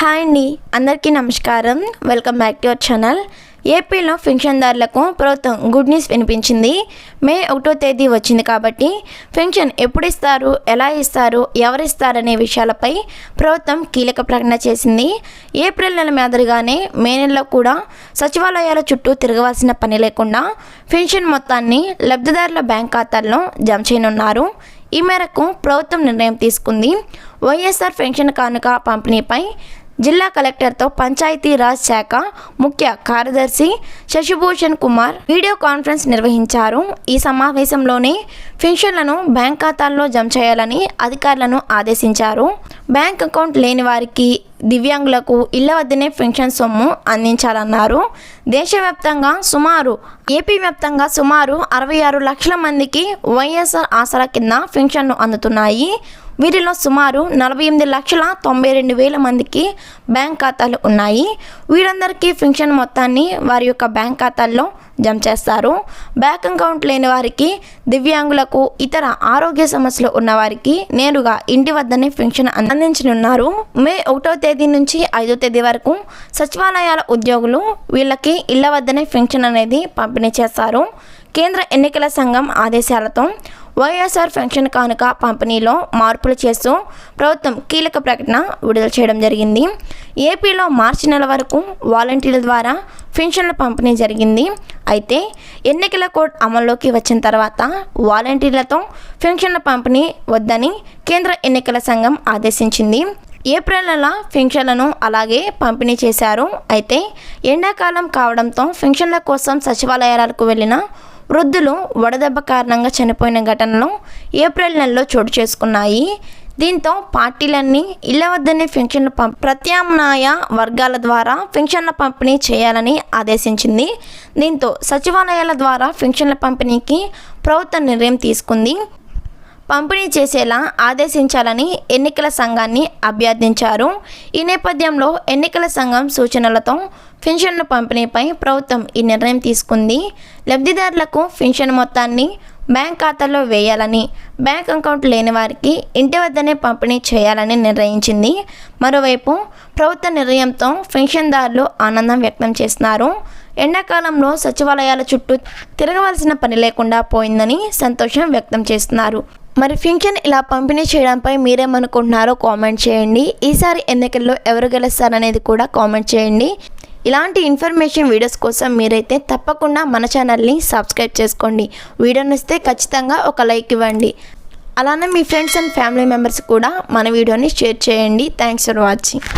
Hi అండి అందరికీ నమస్కారం. Welcome back to our channel ఏపీలో పెన్షన్దారులకు ప్రభుత్వం గుడ్ న్యూస్ వినిపించింది. మే ఒకటో తేదీ వచ్చింది కాబట్టి పెన్షన్ ఎప్పుడు ఇస్తారు ఎలా ఇస్తారు ఎవరు ఇస్తారనే విషయాలపై ప్రభుత్వం కీలక ప్రకటన చేసింది. ఏప్రిల్ నెల మాదిరిగానే మే నెలలో కూడా సచివాలయాల చుట్టూ తిరగవలసిన పని లేకుండా పెన్షన్ మొత్తాన్ని లబ్ధిదారుల బ్యాంక్ ఖాతాల్లో జమ చేయనున్నారు. ఈ మేరకు ప్రభుత్వం నిర్ణయం తీసుకుంది. వైఎస్ఆర్ పెన్షన్ కానుక పంపిణీపై జిల్లా కలెక్టర్తో పంచాయతీరాజ్ శాఖ ముఖ్య కార్యదర్శి శశిభూషణ్ కుమార్ వీడియో కాన్ఫరెన్స్ నిర్వహించారు. ఈ సమావేశంలోనే పెన్షన్లను బ్యాంక్ ఖాతాల్లో జమ చేయాలని అధికారులను ఆదేశించారు. బ్యాంక్ అకౌంట్ లేని వారికి దివ్యాంగులకు ఇళ్ళ వద్దనే పెన్షన్ సొమ్ము అందించాలన్నారు. దేశవ్యాప్తంగా సుమారు ఏపీ వ్యాప్తంగా సుమారు అరవై ఆరు లక్షల మందికి వైఎస్ఆర్ ఆసరా కింద పెన్షన్లు అందుతున్నాయి. వీరిలో సుమారు నలభై ఎనిమిది లక్షల తొంభై రెండు వేల మందికి బ్యాంక్ ఖాతాలు ఉన్నాయి. వీరందరికీ పెన్షన్ మొత్తాన్ని వారి యొక్క బ్యాంక్ ఖాతాల్లో జమ చేస్తారు. బ్యాంక్ అకౌంట్ లేని వారికి దివ్యాంగులకు ఇతర ఆరోగ్య సమస్యలు ఉన్నవారికి నేరుగా ఇంటి వద్దనే పెన్షన్ అందించనున్నారు. మే ఒకటో తేదీ నుంచి ఐదో తేదీ వరకు సచివాలయాల ఉద్యోగులు వీళ్ళకి ఇళ్ళ వద్దనే పెన్షన్ అనేది పంపిణీ చేస్తారు. కేంద్ర ఎన్నికల సంఘం ఆదేశాలతో వైఎస్ఆర్ పెన్షన్ కానుక పంపిణీలో మార్పులు చేస్తూ ప్రభుత్వం కీలక ప్రకటన విడుదల చేయడం జరిగింది. ఏపీలో మార్చి నెల వరకు వాలంటీర్ల ద్వారా పెన్షన్ల పంపిణీ జరిగింది. అయితే ఎన్నికల కోడ్ అమల్లోకి వచ్చిన తర్వాత వాలంటీర్లతో పెన్షన్ల పంపిణీ వద్దని కేంద్ర ఎన్నికల సంఘం ఆదేశించింది. ఏప్రిల్ నెల పెన్షన్లను అలాగే పంపిణీ చేశారు. అయితే ఎండాకాలం కావడంతో పెన్షన్ల కోసం సచివాలయాలకు వెళ్ళిన వృద్ధులు వడదెబ్బ కారణంగా చనిపోయిన ఘటనలు ఏప్రిల్ నెలలో చోటు చేసుకున్నాయి. దీంతో పార్టీలన్నీ ఇళ్ళ వద్దనే పెన్షన్లు పంప్ ప్రత్యామ్నాయ వర్గాల ద్వారా పెన్షన్ల పంపిణీ చేయాలని ఆదేశించింది. దీంతో సచివాలయాల ద్వారా పెన్షన్ల పంపిణీకి ప్రభుత్వం నిర్ణయం తీసుకుంది. పంపిణీ చేసేలా ఆదేశించాలని ఎన్నికల సంఘాన్ని అభ్యర్థించారు. ఈ నేపథ్యంలో ఎన్నికల సంఘం సూచనలతో పెన్షన్ల పంపిణీపై ప్రభుత్వం ఈ నిర్ణయం తీసుకుంది. లబ్ధిదారులకు పెన్షన్ మొత్తాన్ని బ్యాంక్ ఖాతాలో వేయాలని బ్యాంక్ అకౌంట్ లేని వారికి ఇంటి వద్దనే పంపిణీ చేయాలని నిర్ణయించింది. మరోవైపు ప్రభుత్వ నిర్ణయంతో పెన్షన్దారులు ఆనందం వ్యక్తం చేస్తున్నారు. ఎండాకాలంలో సచివాలయాల చుట్టూ తిరగవలసిన పని లేకుండా పోయిందని సంతోషం వ్యక్తం చేస్తున్నారు. మరి ఫింక్షన్ ఇలా పంపిణీ చేయడంపై మీరేమనుకుంటున్నారో కామెంట్ చేయండి. ఈసారి ఎన్నికల్లో ఎవరు గెలుస్తారనేది కూడా కామెంట్ చేయండి. ఇలాంటి ఇన్ఫర్మేషన్ వీడియోస్ కోసం మీరైతే తప్పకుండా మన ఛానల్ని సబ్స్క్రైబ్ చేసుకోండి. వీడియో ఇస్తే ఖచ్చితంగా ఒక లైక్ ఇవ్వండి. అలానే మీ ఫ్రెండ్స్ అండ్ ఫ్యామిలీ మెంబర్స్ కూడా మన వీడియోని షేర్ చేయండి. Thanks for watching.